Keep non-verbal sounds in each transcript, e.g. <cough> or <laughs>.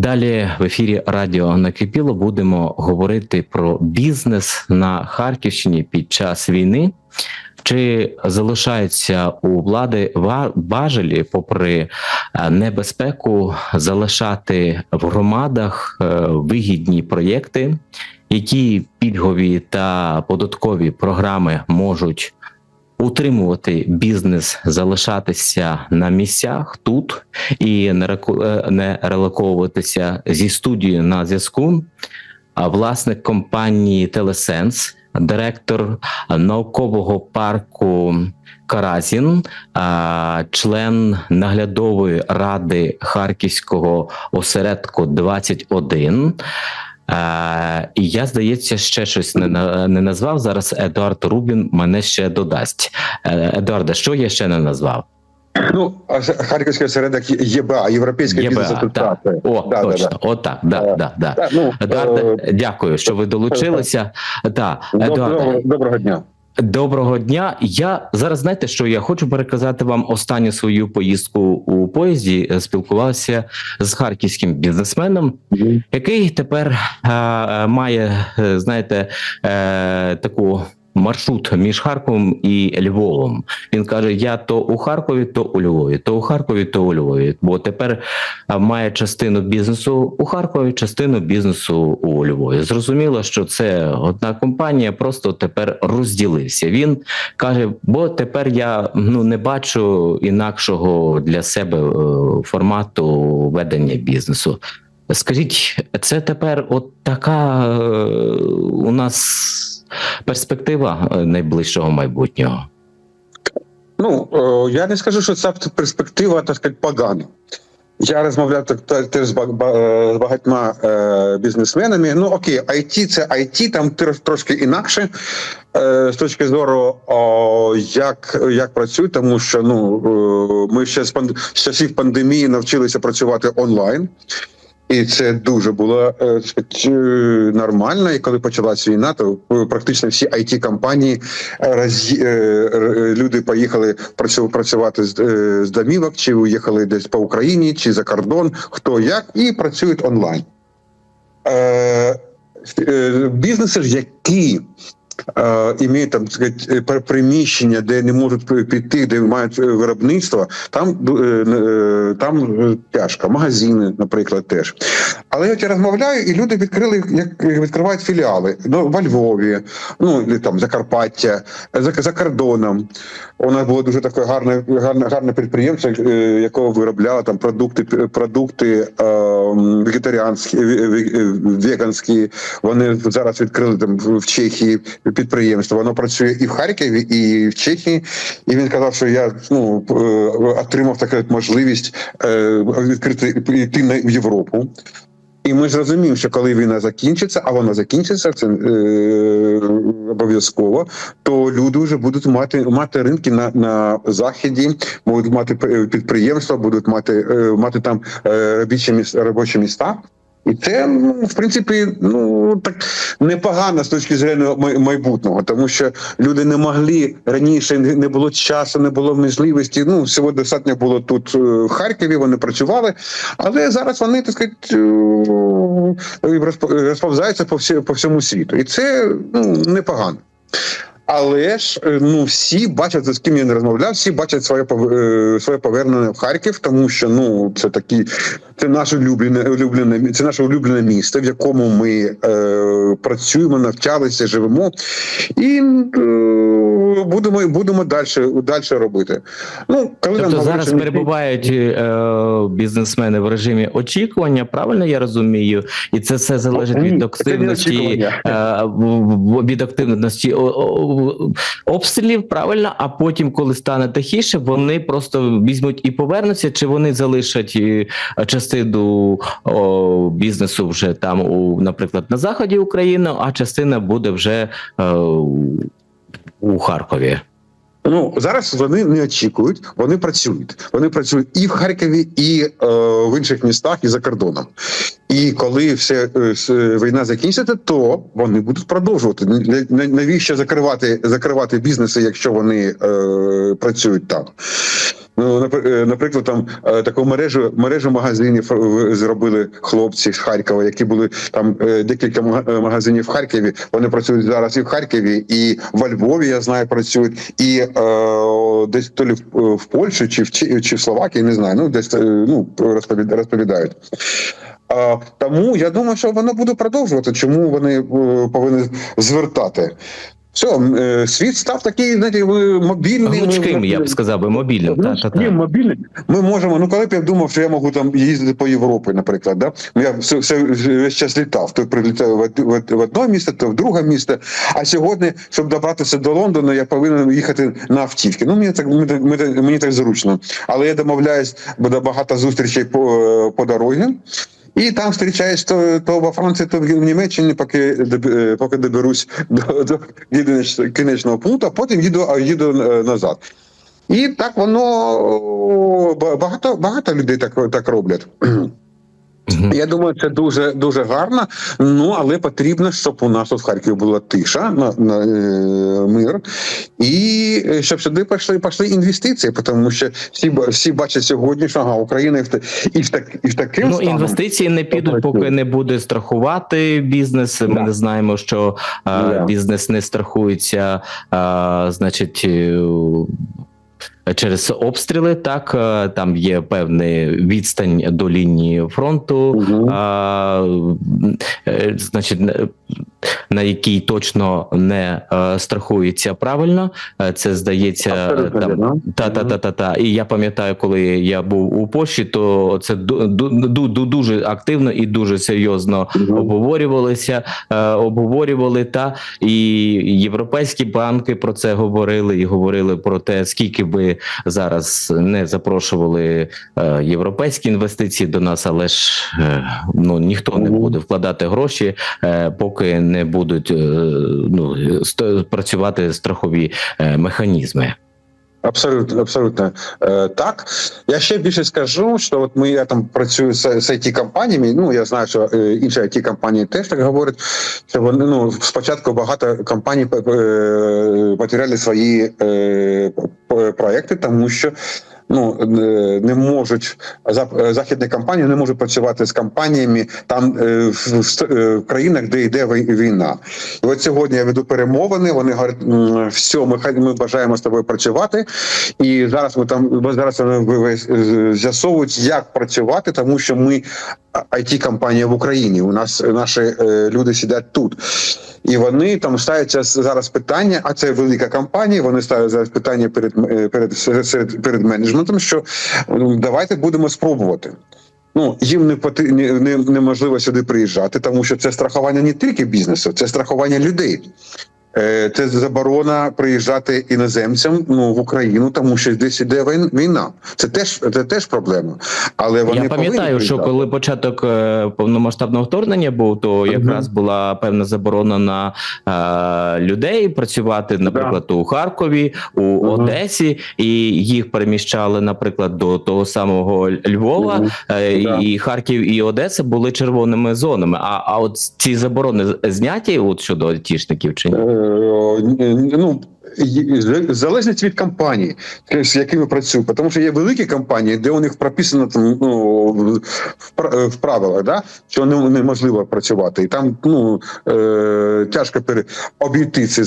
Далі в ефірі Радіо Накипіло будемо говорити про бізнес на Харківщині під час війни. Чи залишаються у влади ва- важелі, попри е, небезпеку, залишати в громадах е, вигідні проєкти, які пільгові та податкові програми можуть утримувати бізнес, залишатися на місцях тут і не е, релоковуватися зі студією на зв'язку. А власник компанії Телесенс, директор наукового парку Каразін, член наглядової ради Харківського осередку 21. Е, і я, здається, ще щось не, не назвав. Зараз Едуард Рубін мене ще додасть. Е, Едуарде, що я ще не назвав? Ну, а середа ЄБА, Європейська ЄБА, бізнес-асоціація. О, Да, да, точно, да. отак, да, Е, да, да. Ну, Едуарде, е, дякую, що ви долучилися. <laughs> Доб- Едуарде, доброго, доброго дня. Доброго дня. Я зараз знаєте, що я хочу переказати вам останню свою поїздку у поїзді. Е, Спілкувався з харківським бізнесменом, який тепер е, е, має, е, знаєте, е, таку. Маршрут між Харковом і Львовом. Він каже: Я то у Харкові, то у Львові, то у Харкові, то у Львові. Бо тепер має частину бізнесу у Харкові, частину бізнесу у Львові. Зрозуміло, що це одна компанія, просто тепер розділився. Він каже: бо тепер я ну не бачу інакшого для себе е, формату ведення бізнесу. Скажіть, це тепер от така е, у нас перспектива е, найближчого майбутнього? Ну, е, я не скажу, що ця перспектива, так сказати, погана. Я розмовляв теж з е, багатьма бізнесменами. Ну окей, IT це IT, там трошки інакше з точки зору, як, як працюють, тому що ну ми ще з часів пандемії навчилися працювати онлайн. І це дуже було е, е, нормально. І коли почалась війна, то е, практично всі it компанії люди поїхали працювати з, домівок, чи уїхали десь по Україні, чи за кордон, хто як, і працюють онлайн. Бізнеси ж, які імеють там е, пер- приміщення, де не можуть піти, де мають е, виробництво, там, е, там тяжко. Магазини, наприклад, теж. Але я розмовляю, і люди відкрили, як відкривають філіали ну, во Львові, ну там Закарпаття, за, за кордоном. У нас було дуже таке гарне, гарне, гарне підприємство, е, якого виробляло там продукти, продукти е, вегетаріанські, ве- ве- веганські. Вони зараз відкрили там в Чехії підприємство. Воно працює і в Харкові, і в Чехії. І він казав, що я ну е, отримав таку можливість е, відкрити йти на Європу. І ми зрозуміємо, що коли війна закінчиться, а вона закінчиться, це е, обов'язково, то люди вже будуть мати мати ринки на, на заході, будуть мати підприємства, будуть мати е, мати там е, робочі міста. І це ну, в принципі ну так непогано з точки зору майбутнього, тому що люди не могли раніше, не було часу, не було можливості. Ну всього достатньо було тут е, в Харкові. Вони працювали, але зараз вони так сказати, е, розповзаються по по всьому світу, і це ну непогано. Але ж е, ну всі бачать, з ким я не розмовляв, всі бачать своє е, своє повернення в Харків, тому що ну це такі, це наше улюблене, улюблене, це наше улюблене місто, в якому ми е, працюємо, навчалися, живемо, і е, будемо будемо далі, далі робити. Ну коли Тобто говорять, зараз що перебувають е, бізнесмени в режимі очікування, правильно я розумію? І це все залежить від це активності е, від активності о- обстрілів, правильно? А потім, коли стане тихіше, вони просто візьмуть і повернуться, чи вони залишать е, частину о, бізнесу вже там, у, наприклад, на заході України, а частина буде вже о, у Харкові. Ну зараз вони не очікують, вони працюють. Вони працюють і в Харкові, і е, в інших містах, і за кордоном. І коли все е, війна закінчиться, то вони будуть продовжувати. Навіщо закривати закривати бізнеси, якщо вони е, працюють там? Ну, е, наприклад, там е, таку мережу мережу магазинів е, зробили хлопці з Харкова, які були там декілька магазинів в Харкові. Вони працюють зараз і в Харкові, і во Львові, я знаю, працюють, і е, десь то лі в, в Польщі чи в Чи- в Словакії, не знаю. Ну десь ну розповідають. Тому я думаю, що воно буде продовжувати. Чому вони повинні звертати? Все, світ став такий, знаєте, мобільний. Гнучким, я б сказав би, мобільним. Та, та, Ні, та. мобільний. Ми можемо. Ну, коли б я думав, що я можу там їздити по Європі, наприклад, да? Ну, я все, все весь час літав. То прилітаю в, в, в одне місто, то в друге місто. А сьогодні, щоб добратися до Лондона, я повинен їхати на автівки. Ну, мені так мені, так- мені, так- зручно. Але я домовляюсь, буде багато зустрічей по, е, по дорозі. І там зустрічаюсь то, то во Франції, то в Німеччині, поки е, поки доберусь <laughs> до, до кінеч- кінечного пункту, а потім їду, їду е, назад. І так воно багато багато людей так, так роблять. <clears throat> Я думаю, це дуже дуже гарно. Ну але потрібно, щоб у нас тут в Харкові була тиша на, на е, мир, і е, щоб сюди пішли пішли інвестиції, тому що всі всі бачать сьогодні, що ага, Україна і в і в так і в таким Ну, станом. інвестиції не підуть, поки не буде страхувати бізнес. Ми Да. не знаємо, що Да. бізнес не страхується, а, значить. е, Через обстріли, так е, там є певна відстань до лінії фронту, Мгм. а, е, значить, на- якій точно не е, страхується правильно. Це здається Абсолютно там та та та та та. І я пам'ятаю, коли я був у Польщі, то це ду- ду- ду- ду- дуже активно і дуже серйозно Мгм. обговорювалися, обговорювали та і європейські банки про це говорили і говорили про те, скільки би зараз не запрошували е, європейські інвестиції до нас, але ж е, ну ніхто не буде вкладати гроші, е, поки не будуть е, ну ст- працювати страхові е, механізми. Абсолютно, абсолютно е, так. Я ще більше скажу, що от ми я там працюю з, з it компаніями. Ну я знаю, що е, інші it компанії теж так говорять. Що вони ну спочатку багато компаній е, потеряли свої е, проекти, тому що. Ну е, не можуть західні компанії не можуть працювати з компаніями там е, в, е, країнах, де йде війна. І от сьогодні я веду перемовини. Вони говорять, все, ми ми бажаємо з тобою працювати. І зараз ми там зараз вони е, з'ясовують, як працювати, тому що ми it компанія в Україні. У нас наші е, люди сидять тут. І вони там ставляться зараз питання, а це велика компанія. Вони ставлять зараз питання перед е, перед серед перед менеджментом, що ну, давайте будемо спробувати. Ну їм не поти- не, неможливо сюди приїжджати, тому що це страхування не тільки бізнесу, це страхування людей. Е, Це заборона приїжджати іноземцям ну в Україну, тому що десь іде війн- війна. Це теж це теж проблема. Але вони Я пам'ятаю, що коли початок е, повномасштабного вторгнення був, то якраз була певна заборона на е, людей працювати, наприклад, у Харкові, у Мгм. Одесі, і їх переміщали, наприклад, до того самого Львова. Мгм. Е, Да. І Харків і Одеса були червоними зонами. А, а от ці заборони зняті от щодо айтішників чи ні? Е, ну залежить від компанії, з якими працюють. Тому що є великі компанії, де у них прописано там ну в, правилах, да що неможливо працювати, і там ну е, тяжко обійти ці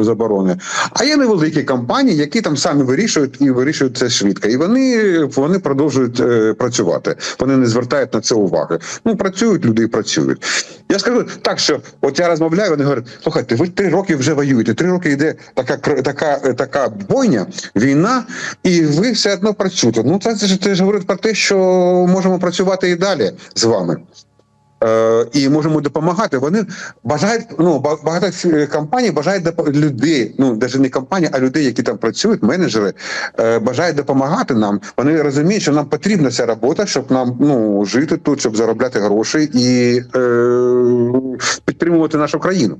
заборони. А є невеликі компанії, які там самі вирішують і вирішують це швидко. І вони вони продовжують е, працювати. Вони не звертають на це уваги. Ну працюють люди і працюють. Я скажу так, що от я розмовляю, вони говорять: слухайте, ви три роки вже воюєте. Три роки йде така така, така бойня, війна, і ви все одно працюєте. Ну це, ж це ж говорить про те, що можемо працювати і далі з вами. Е, і можемо допомагати. Вони бажають ну багато е, компаній бажають людей. Ну навіть не компанії, а людей, які там працюють, менеджери е, бажають допомагати нам. Вони розуміють, що нам потрібна ця робота, щоб нам ну жити тут, щоб заробляти гроші і е, підтримувати нашу країну.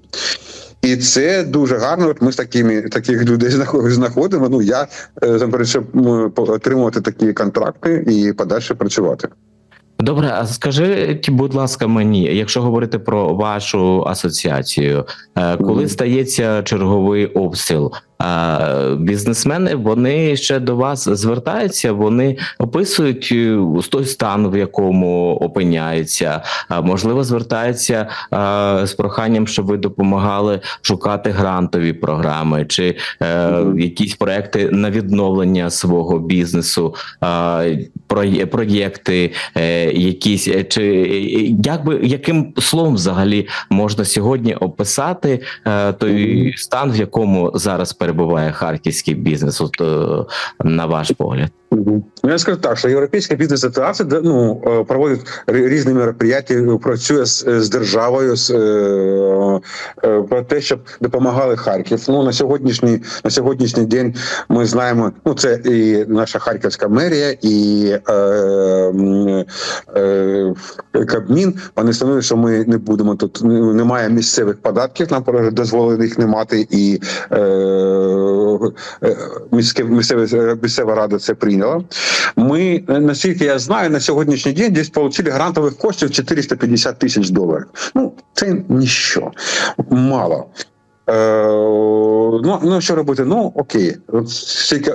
І це дуже гарно. От ми з такими таких людей знаход- знаходимо. Ну я е, по- отримувати такі контракти і подальше працювати. Добре, а скажіть, будь ласка, мені, якщо говорити про вашу асоціацію, е, коли Мгм. стається черговий обстріл, бізнесмени вони ще до вас звертаються, вони описують е, той стан, в якому опиняються, а можливо, звертаються а, з проханням, щоб ви допомагали шукати грантові програми чи е, якісь проекти на відновлення свого бізнесу, проєкти, е, якісь чи як би яким словом взагалі можна сьогодні описати той стан, в якому зараз перебуває харківський бізнес, от, е, на ваш погляд? Ну, я скажу так, що Європейська бізнес асоціація ну, е, проводить різні мероприятия, працює з, з державою з, е, е, про те, щоб допомагали Харків. Ну на сьогоднішній на сьогоднішній день ми знаємо, ну це і наша харківська мерія, і е, е, Кабмін. Вони встановили, що ми не будемо тут. Немає місцевих податків, нам дозволили їх не мати, і е, е, міське місцеве місцева рада це прийняла. Ми наскільки я знаю, на сьогоднішній день десь отримали грантових коштів 450 тисяч доларів. Ну це ніщо мало. Е, ну, ну що робити? Ну окей,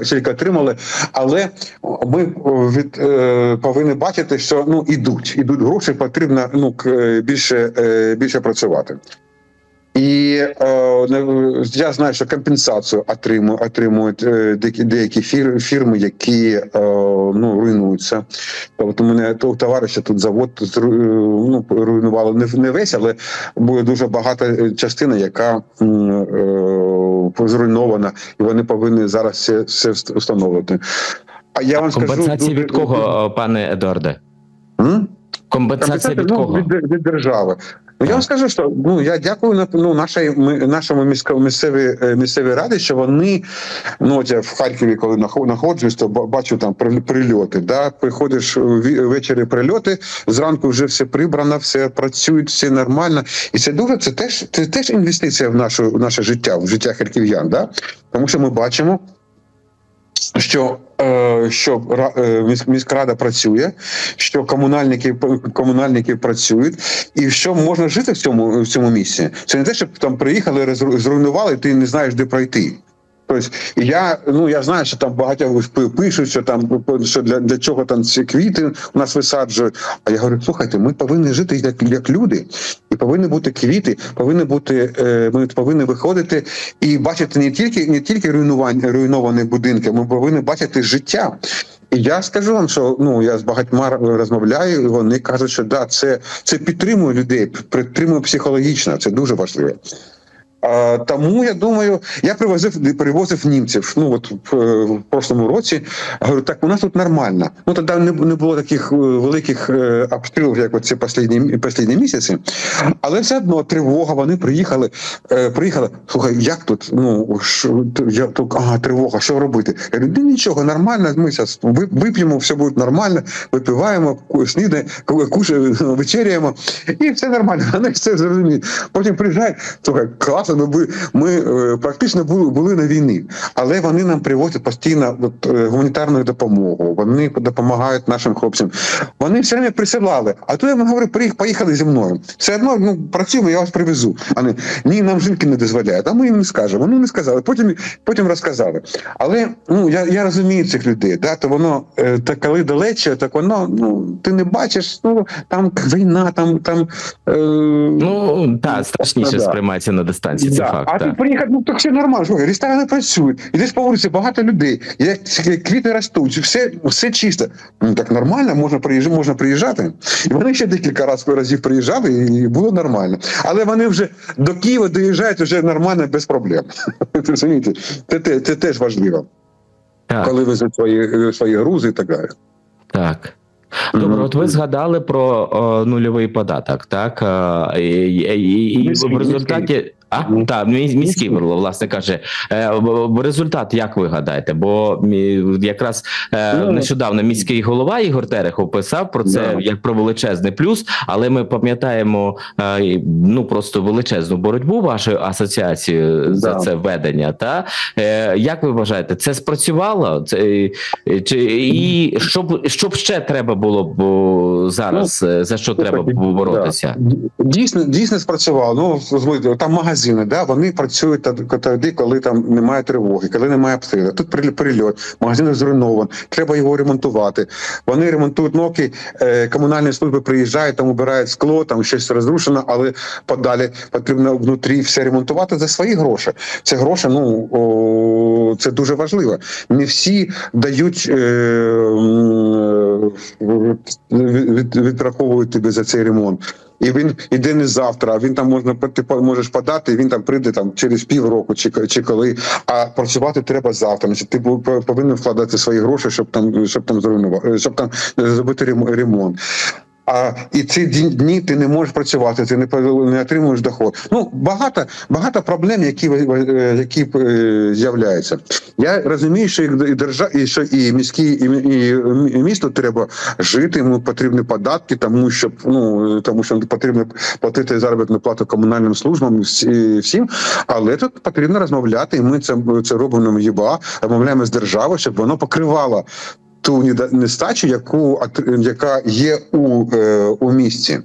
стільки отримали, але ми від е, повинні бачити, що ну ідуть, ідуть гроші, потрібно ну більше, е, більше працювати. І е, я знаю, що компенсацію отримують, отримують е, деякі, фірми, які е, ну, руйнуються. Тобто, мене у товариша тут завод е, ну, руйнували не, не весь, але буде дуже багата е, частина, яка е, зруйнована, і вони повинні зараз все, все встановити. А я вам скажу Компенсація дуже- від кого, пане Едуарде? М? Компенсація від ну, кого? від, від держави. Ну, я вам скажу, що ну я дякую ну, нашій ми, нашому місцевій е, місцевій раді, що вони ну от я в Харкові, коли нахо- знаходжусь, то бачу там прильоти. Да, приходиш ввечері прильоти, зранку вже все прибрано, все працює, все нормально. І це дуже це теж це теж інвестиція в нашу в наше життя, в життя харків'ян. Да? Тому що ми бачимо. Що, е, що е, міськрада працює, що комунальники комунальники працюють, і що можна жити в цьому в цьому місці. Це не те, щоб там приїхали, зруйнували, ти не знаєш, де пройти. Тобто, я ну я знаю, що там багато пишуть, що там що для, для чого там ці квіти у нас висаджують. А я говорю, слухайте, ми повинні жити як, як люди, і повинні бути квіти, повинні бути. Е, ми повинні виходити і бачити не тільки не тільки руйнування руйновані будинки, ми повинні бачити життя. І я скажу вам, що ну я з багатьма розмовляю, і вони кажуть, що да, це, це підтримує людей, підтримує психологічно. Це дуже важливо. Тому я думаю, я привозив привозив німців. Ну от в, е, в прошлому році говорю, так у нас тут нормально. Ну тоді не, не було таких е, великих е, обстрілів, як оці останні, останні місяці. Але все одно тривога. Вони приїхали. Приїхали. Слухай, як тут? Ну що я тут ага, тривога, що робити? Я говорю, «Ну, нічого, нормально. Ми зараз вип'ємо, все буде нормально, випиваємо, ку- кушаємо, вечеряємо, і все нормально. <laughs> Вони все зрозуміють. Потім приїжджають, слухай, класно, ну ми, ми е, практично були, були на війні, але вони нам привозять постійно от, е, гуманітарну допомогу. Вони допомагають нашим хлопцям. Вони все время присилали. А то я вам говорю, приїх, поїхали зі мною. Все одно ну працюємо, я вас привезу. А не ні, нам жінки не дозволяють. А ми їм не скажемо. Ну не сказали. Потім потім розказали. Але ну я, я розумію цих людей. Да, то воно е, та коли далече, так воно ну ти не бачиш. Ну там війна, там там. Е, Ну так, страшніше да. сприймається на дистанції. Це Да. факт. А ти приїхав, ну так все нормально. Слухай, ресторани працюють. Ідеш по вулиці, багато людей. Є квіти ростуть, все, все чисто. Ну так нормально, можна приїжджати, можна приїжджати. І вони ще декілька раз- разів приїжджали, і було нормально. Але вони вже до Києва доїжджають вже нормально, без проблем. <laughs> Розумієте? Це, те- це теж важливо, Так. коли везуть свої, свої грузи і так далі. Так. Добре, от ви згадали про о, нульовий податок, так? І, і, і, і в результаті. А, так, міський, Міський. власне каже. Е, результат, як ви гадаєте? Бо якраз е, Ну. нещодавно міський голова Ігор Терехов писав про це як про величезний плюс, але ми пам'ятаємо е, ну просто величезну боротьбу вашої асоціації за це введення. Та як ви вважаєте, це спрацювало? Це чи і що б що б ще треба було б зараз? е, за що треба боротися? Дійсно, дійсно спрацювало. Ну, там магазин. Магазини, да, вони працюють тоді, коли там немає тривоги, коли немає обстрілу. Тут приль- прильот, магазин зруйнований, треба його ремонтувати. Вони ремонтують окей, е, комунальні служби приїжджають, там убирають скло, там щось розрушено, але подалі потрібно внутрі все ремонтувати за свої гроші. Це гроші, ну о, це дуже важливо. Не всі дають е, е, відраховують тобі за цей ремонт. І він іде не завтра, а він там можна ти можеш подати, і він там прийде там через півроку чи, чи коли. А працювати треба завтра. Значить, ти повинен вкладати свої гроші, щоб там щоб там зруйнувати, щоб там зробити ремонт. А і ці дні- ти не можеш працювати, ти не не отримуєш доход. Ну багато багато проблем, які е, які е, з'являються. Я розумію, що і держа, і що і міські, і, і, і місто треба жити. Йому потрібні податки, тому що ну тому що потрібно платити заробітну плату комунальним службам всі- всім. Але тут потрібно розмовляти, і ми це, це робимо ЄБА, розмовляємо з державою, щоб воно покривало ту нестачу, яку яка є у, е, у місті.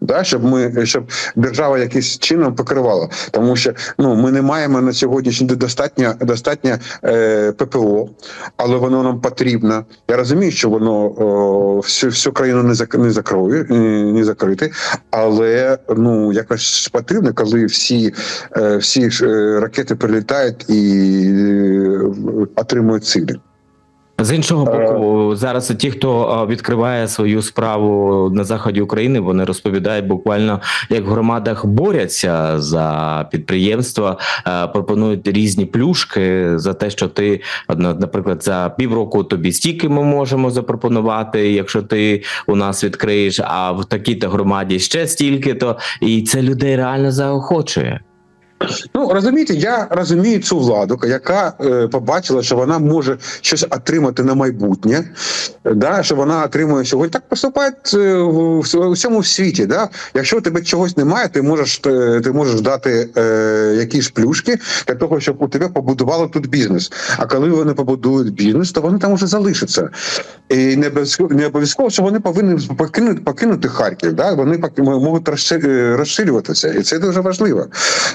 Да, щоб ми щоб держава якимось чином покривала, тому що ну ми не маємо на сьогоднішній день достатньо достатньо е, ППО, але воно нам потрібно. Я розумію, що воно о, всю, всю країну не зак, не закроє, не закрити, але ну якось потрібно, коли всі, е, всі ж, е, ракети прилітають і е, отримують цілі. З іншого боку, зараз ті, хто е, відкриває свою справу на заході України, вони розповідають буквально, як в громадах борються за підприємства, е, пропонують різні плюшки за те, що ти, наприклад, за півроку тобі стільки ми можемо запропонувати, якщо ти у нас відкриєш, а в такій-то громаді ще стільки-то, і це людей реально заохочує. Ну розумієте, я розумію цю владу, яка е, побачила, що вона може щось отримати на майбутнє, да, що вона отримує сьогодні. Так поступають е, в в усьому світі. Да? Якщо у тебе чогось немає, ти можеш е, ти можеш дати е, якісь плюшки для того, щоб у тебе побудували тут бізнес. А коли вони побудують бізнес, то вони там уже залишаться. І не не обов'язково, що вони повинні покинути, покинути Харків. Да? Вони можуть е, розширюватися, і це дуже важливо.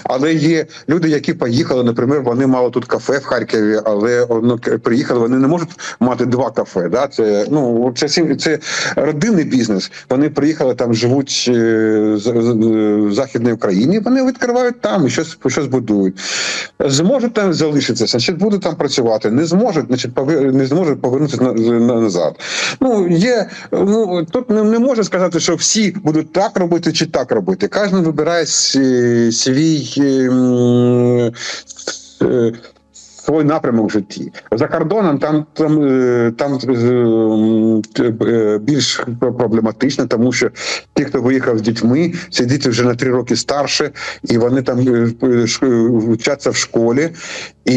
Але є люди, які поїхали, наприклад, вони мали тут кафе в Харкові, але ну, приїхали, вони не можуть мати два кафе. Да? Це ну це це родинний бізнес. Вони приїхали там, живуть е, з, з, з Західної України. Вони відкривають там і щось щось будують. Зможуть там залишитися, значить будуть там працювати. Не зможуть, значить не зможуть повернутися на, на- назад. Ну є ну тут не, не можна сказати, що всі будуть так робити чи так робити. Кожен вибирає свій. Ем, е, Свій напрямок в житті за кордоном там там, е, там е, е, більш проблематично, тому що ті, хто виїхав з дітьми, ці діти вже на три роки старше, і вони там вчаться в школі, і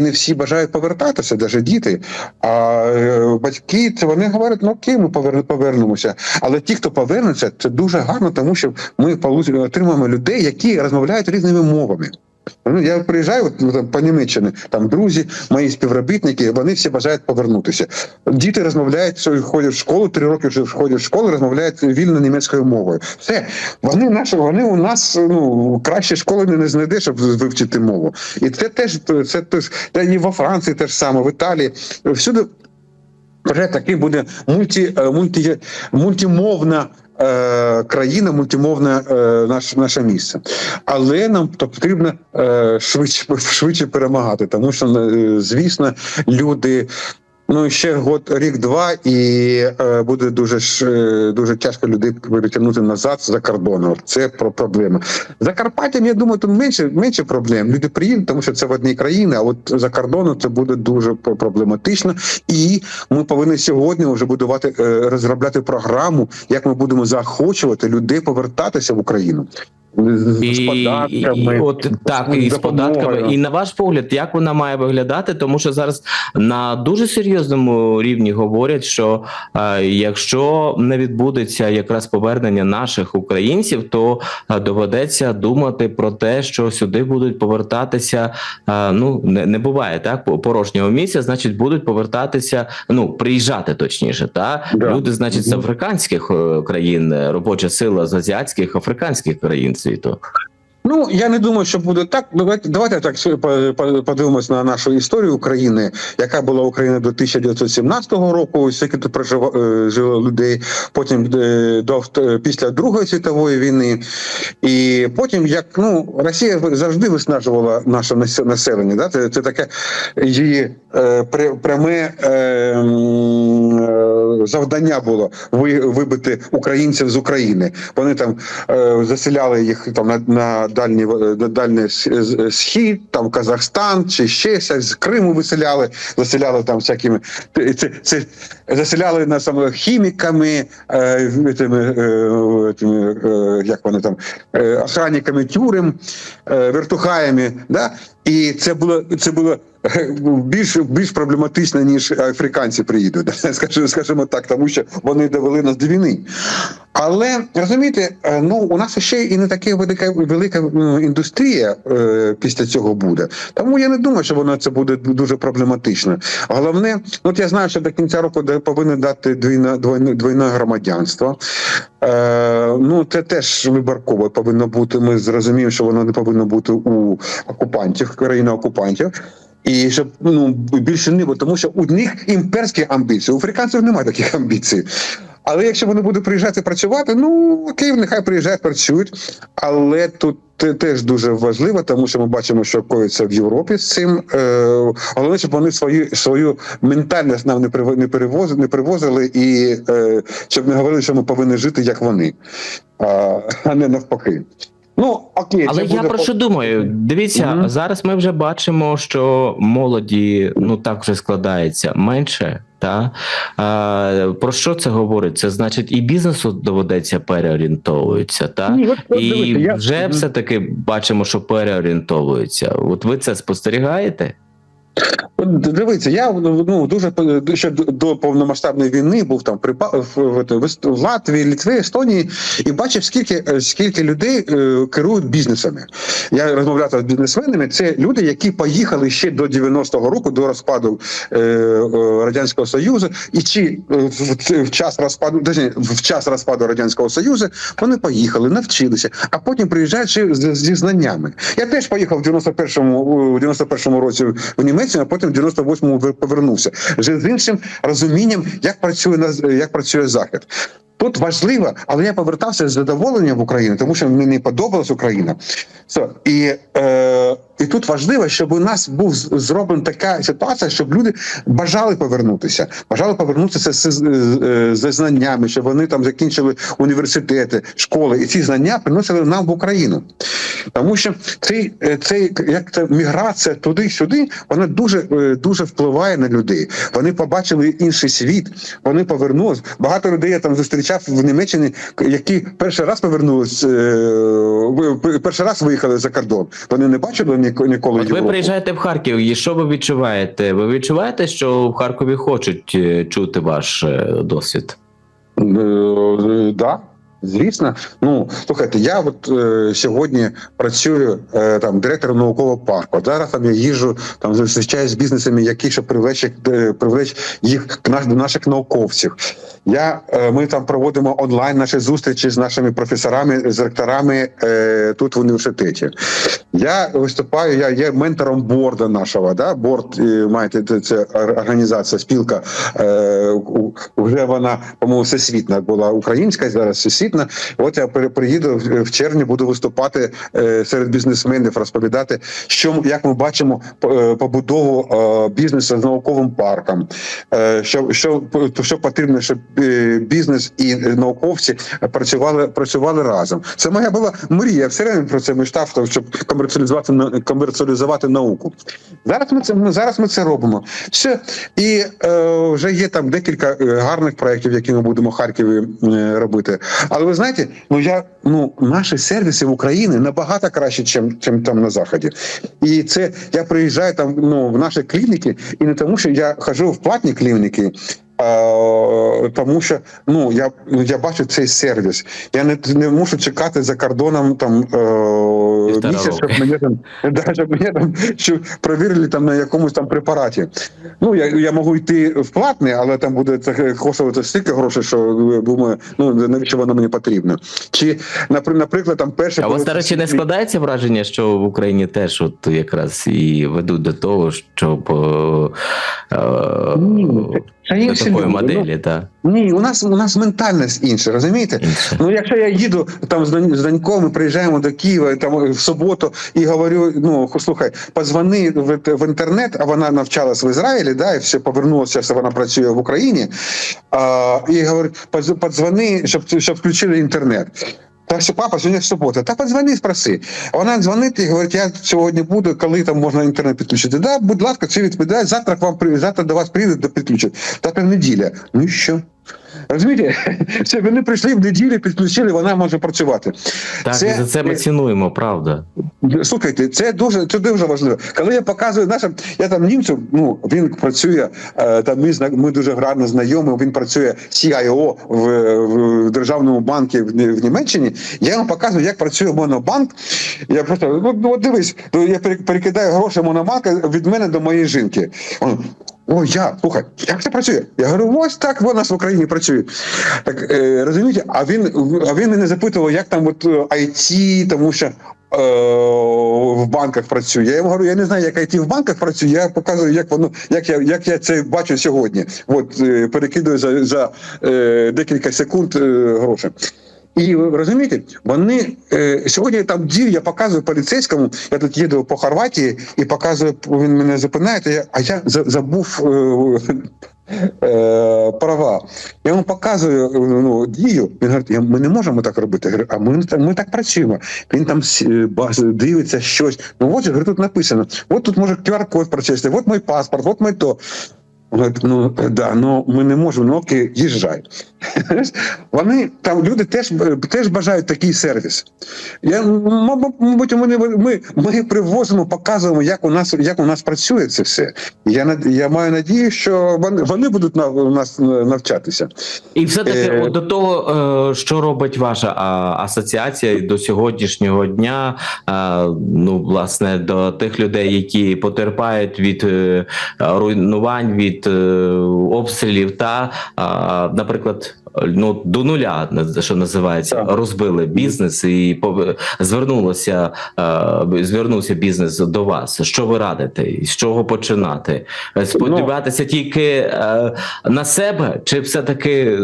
не всі бажають повертатися, навіть діти. А батьки це вони говорять, ну окей, ми повер- повернемося. Але ті, хто повернеться, це дуже гарно, тому що ми отримуємо людей, які розмовляють різними мовами. Ну, я приїжджаю от, ну, там, по Німеччині, там друзі, мої співробітники, вони всі бажають повернутися. Діти розмовляють, що ходять в школу, три роки вже ходять в школу, розмовляють вільно німецькою мовою. Все, вони наші, вони у нас ну краще школи не знайдеш, щоб вивчити мову. І це теж це теж та і во Франції теж саме, в Італії. Всюди вже таки буде мульті, е, мульті, мультимовна. Е, Країна мультимовне е, наш, наше місце, але нам потрібно е, швидше <laughs> швидше перемагати, тому що звісно люди. Ну ще год, рік-два, і е, буде дуже ж е, дуже тяжко людей перетягнути назад за кордону. Це про проблема. За Карпаттям, я думаю, тут менше менше проблем. Люди приїдуть, тому що це в одній країні. А от за кордоном це буде дуже проблематично. І ми повинні сьогодні вже будувати е, розробляти програму, як ми будемо заохочувати людей повертатися в Україну. З, з І, податками, і, от так, і з податками. І на ваш погляд, як вона має виглядати? Тому що зараз на дуже серйозному рівні говорять, що е, якщо не відбудеться якраз повернення наших українців, то е, доведеться думати про те, що сюди будуть повертатися. Е, ну не, не буває так по- порожнього місця, значить, будуть повертатися. Ну приїжджати точніше, та Да. люди, значить, з африканських е, країн, е, робоча сила з азіатських африканських країн світу. Ну я не думаю, що буде так. Давайте давайте так по- по- подивимось на нашу історію України, яка була Україна до 1917 року. Скільки тут е, жило людей. Потім е, до е, після Другої світової війни, і потім як ну Росія завжди виснажувала наше населення. Да? Це, це таке її е, пряме е, завдання було ви, вибити українців з України. Вони там е, заселяли їх там на, на дальній е, на дальній з- схід, там Казахстан чи ще з Криму виселяли, заселяли там всякими це, це, заселяли нас саме хіміками, е, тими, е, тими, е, як вони там е, охранниками тюрем, е, вертухаями. Да? І це було це було е, більш більш проблематично, ніж африканці приїдуть, <laughs> скажімо, скажімо так, тому що вони довели нас до війни. Але розумієте, е, ну у нас ще і не така велика велика індустрія е, після цього буде. Тому я не думаю, що воно це буде дуже проблематично. Головне, от я знаю, що до кінця року повинні дати двійне двойне, двойне громадянство. Е, ну це теж вибірково повинно бути. Ми зрозуміємо, що воно не повинно бути у окупантів, країни окупантів. І щоб ну більше не було, тому що у них імперські амбіції. У африканців немає таких амбіцій. Але якщо вони будуть приїжджати працювати, ну окей, нехай приїжджають, працюють. Але тут теж дуже важливо, тому що ми бачимо, що коїться в Європі з цим. Е, головне, щоб вони свою свою ментальність нам не не перевозили, не привозили, і е, щоб не говорили, що ми повинні жити як вони, а, а не навпаки. Ну окей, Але я буде про що думаю? Дивіться, Мгм. зараз ми вже бачимо, що молоді ну так вже складається менше. Та а, про що це говорить? Це значить, і бізнесу доведеться переорієнтовуються, та Ні, от і дивіться, вже я... все таки бачимо, що переорієнтовуються. От ви це спостерігаєте? Дивіться, я ну дуже ще до- повномасштабної війни був там при в, Латвії, Літві, Естонії і бачив, скільки е, скільки людей е, керують бізнесами. Я розмовляв з бізнесменами. Це люди, які поїхали ще до 90-го року, до розпаду е, радянського союзу, і чи в, час розпаду, в час розпаду радянського союзу вони поїхали, навчилися, а потім приїжджають зі знаннями. Я теж поїхав в 91-му, у 91-му році в Німеччину, а потім в 98-му повернувся. Вже з іншим розумінням, як працює як працює захід. Тут важливо, але я повертався з задоволенням в Україну, тому що мені подобалась Україна. Все. І, е, і тут важливо, щоб у нас був зроблена така ситуація, щоб люди бажали повернутися, бажали повернутися з, з, е, знаннями, щоб вони там закінчили університети, школи, і ці знання приносили нам в Україну. Тому що цей, е, цей як це міграція туди-сюди, вона дуже е, дуже впливає на людей. Вони побачили інший світ, вони повернулись. Багато людей я там зустрічав в Німеччині, які перший раз повернулись, перший раз виїхали за кордон. Вони не бачили ніко- ніколи От ви приїжджаєте в Харків, і що ви відчуваєте? Ви відчуваєте, що в Харкові хочуть е, чути ваш е, досвід? Е, Да. Звісно, ну слухайте, я от е, сьогодні працюю е, там директором наукового парку. Зараз там я їжджу там зустрічаюся з бізнесами, які щоб привлечь, привлечь їх до наших науковців. Я е, ми там проводимо онлайн наші зустрічі з нашими професорами, з ректорами е, тут в університеті. Я виступаю, я є ментором борда нашого. Да? Борд маєте це, організація, спілка. Е, вже вона, по-моєму, всесвітна була українська, зараз всесвітна. От я при- приїду в- червні, буду виступати е, серед бізнесменів, розповідати, що як ми бачимо е, побудову бізнесу з науковим парком. Що, що, що потрібно, щоб бізнес і науковці працювали, працювали разом. Це моя була мрія. Все время про це мечтав, щоб комерціалізувати комерціалізувати науку. Зараз ми це зараз ми це робимо. Все і е, вже є там декілька е, гарних проєктів, які ми будемо в Харкові е, робити. Але ви знаєте, ну я ну наші сервіси в Україні набагато краще, чим, чим там на заході. І це я приїжджаю там ну в наші клініки, і не тому, що я хожу в платні клініки. Тому що ну я ну я бачу цей сервіс. Я не, не мушу чекати за кордоном там е, місяць, щоб мене там <laughs> да, щоб мене там щоб провірили там на якомусь там препараті. Ну я, я можу йти в платний, але там буде це коштувати стільки грошей, що е, думаю, ну навіщо воно мені потрібно. Чи напри- наприклад, там перше А у вас, до речі, не складається враження, що в Україні теж от якраз і ведуть до того, щоб е, Ні, до інші такої люди. моделі, та Ні, у нас у нас ментальність інша, розумієте? інше. Ну, якщо я їду там з доньком, ми приїжджаємо до Києва там в суботу і говорю: ну слухай, позвони в, в інтернет, а вона навчалась в Ізраїлі, да, і все повернулося, що вона працює в Україні. А, і говорить, «Поз- подзвони, щоб щоб включили інтернет. Так що папа, сьогодні субота. Та подзвони, спроси. Вона дзвонить і говорить, я сьогодні буду, коли там можна інтернет підключити. Да, будь ласка, це відповідає. Завтра к вам завтра до вас прийдуть, до підключать. Завтра неділя. Ну і що? Розумієте, <laughs> Все, вони прийшли в неділю, підключили, вона може працювати. Так, це- і за це ми цінуємо, правда. Слухайте, це дуже це дуже важливо. Коли я показую нашим, я там німцю, ну він працює е, там. Ми ми дуже гарно знайомі. Він працює CIO в, в державному банку в, в Німеччині. Я йому показую, як працює монобанк. Я просто ну, ну, от дивись, я перекидаю гроші монобанка від мене до моєї жінки. О, я слухай, як це працює? Я говорю, ось так у в Україні працює. Так е, розумієте, а він а він мене запитував, як там от е, IT, тому що. е, В банках працює. Я йому говорю, я не знаю, як IT в банках працює. Я показую, як воно, як я як я це бачу сьогодні. От е, перекидую за, за е, декілька секунд е, гроші. І ви розумієте, вони е, сьогодні там дію, я показую поліцейському. Я тут їду по Хорватії і показую, він мене зупинає, я, а я за- забув е, е, права. Я йому показую ну, дію. Він говорить, ми не можемо так робити. Я говорю, а ми, ми так працюємо. Він там дивиться щось. Ну от же тут написано: от тут може QR-код прочистити, от мій паспорт, от мій то. Ну да, ну ми не можемо, ну окей, їжджай. <laughs> Вони там люди теж теж бажають такий сервіс. Я мабуть, ми, ми, ми привозимо, показуємо, як у нас як у нас працює це все. Я я маю надію, що вони, вони будуть на у нас навчатися. І все-таки Е, до того, е, що робить ваша асоціація до сьогоднішнього дня, ну власне до тих людей, які потерпають від е, руйнувань, від е, обстрілів, та наприклад. Ну до нуля що називається, Так. розбили бізнес і звернулося е, звернувся бізнес до вас. Що ви радите? З чого починати? Е, Сподіватися тільки е, на себе, чи все таки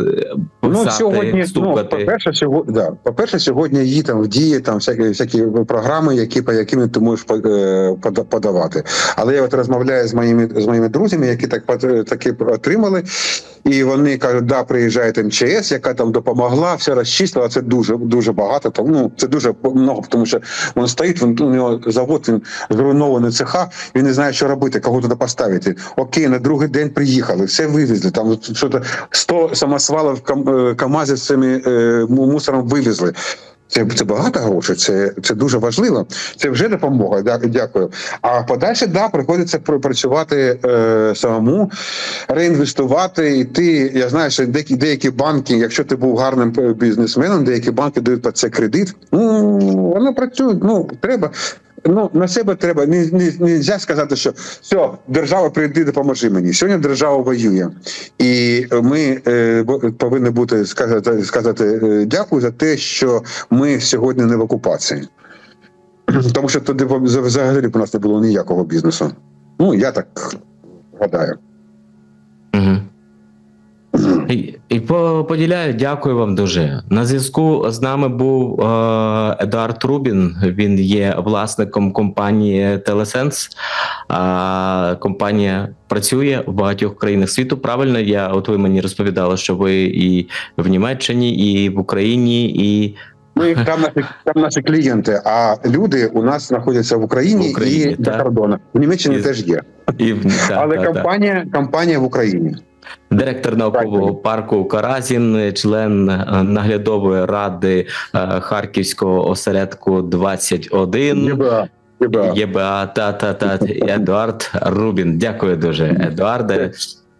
Ну, сьогодні, ну, по-перше, сьогодні, да, по-перше, сьогодні є там в дії там всякі, всякі програми, які, по якими ти можеш по- пода- подавати. Але я от розмовляю з моїми, з моїми друзями, які так, таки отримали, і вони кажуть, да, приїжджає МЧС, яка там допомогла, все розчислила, це дуже, дуже багато, там, ну, це дуже много, тому що він стоїть, він, у нього завод, він зруйнований цеха, він не знає, що робити, кого туди поставити. Окей, на другий день приїхали, все вивезли, там що-то 100 самосвалів е, КАМАЗів з цими е, мусором вивезли. Це, це багато грошей, це, це дуже важливо. Це вже допомога. Дякую. А подальше, да, приходиться пр- працювати е, самому, реінвестувати. Йти. Я знаю, що деякі, деякі банки, якщо ти був гарним е, бізнесменом, деякі банки дають під це кредит. Ну воно працює. Ну треба. Ну на себе треба не, не, нельзя сказати, що все, держава прийди, допоможи мені. Сьогодні держава воює, і ми е, повинні бути сказати, сказати е, дякую за те, що ми сьогодні не в окупації. <clears throat> Тому що тоді взагалі у нас не було ніякого бізнесу. Ну я так гадаю. Угу. І, і по, поділяю, дякую вам дуже. На зв'язку з нами був е, Едуард Рубін. Він є власником компанії Телесенс. А компанія працює в багатьох країнах світу. Правильно, я от ви мені розповідали, що ви і в Німеччині, і в Україні, і Ми там наші там наші клієнти, а люди у нас знаходяться в Україні, В Україні, і за кордоном. В Німеччині І- теж є, і в- але так. компанія компанія в Україні. Директор наукового парку Каразін, член е, наглядової ради е, Харківського осередку 21. ЄБА. ЄБА. ЄБА та та та Едуард Рубін. Дякую дуже, Едуарде.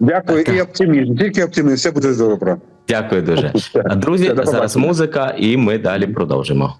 Дякую і оптимізм. Тільки оптимізм. Все буде добре. Дякую дуже. Друзі, зараз музика, і ми далі продовжимо.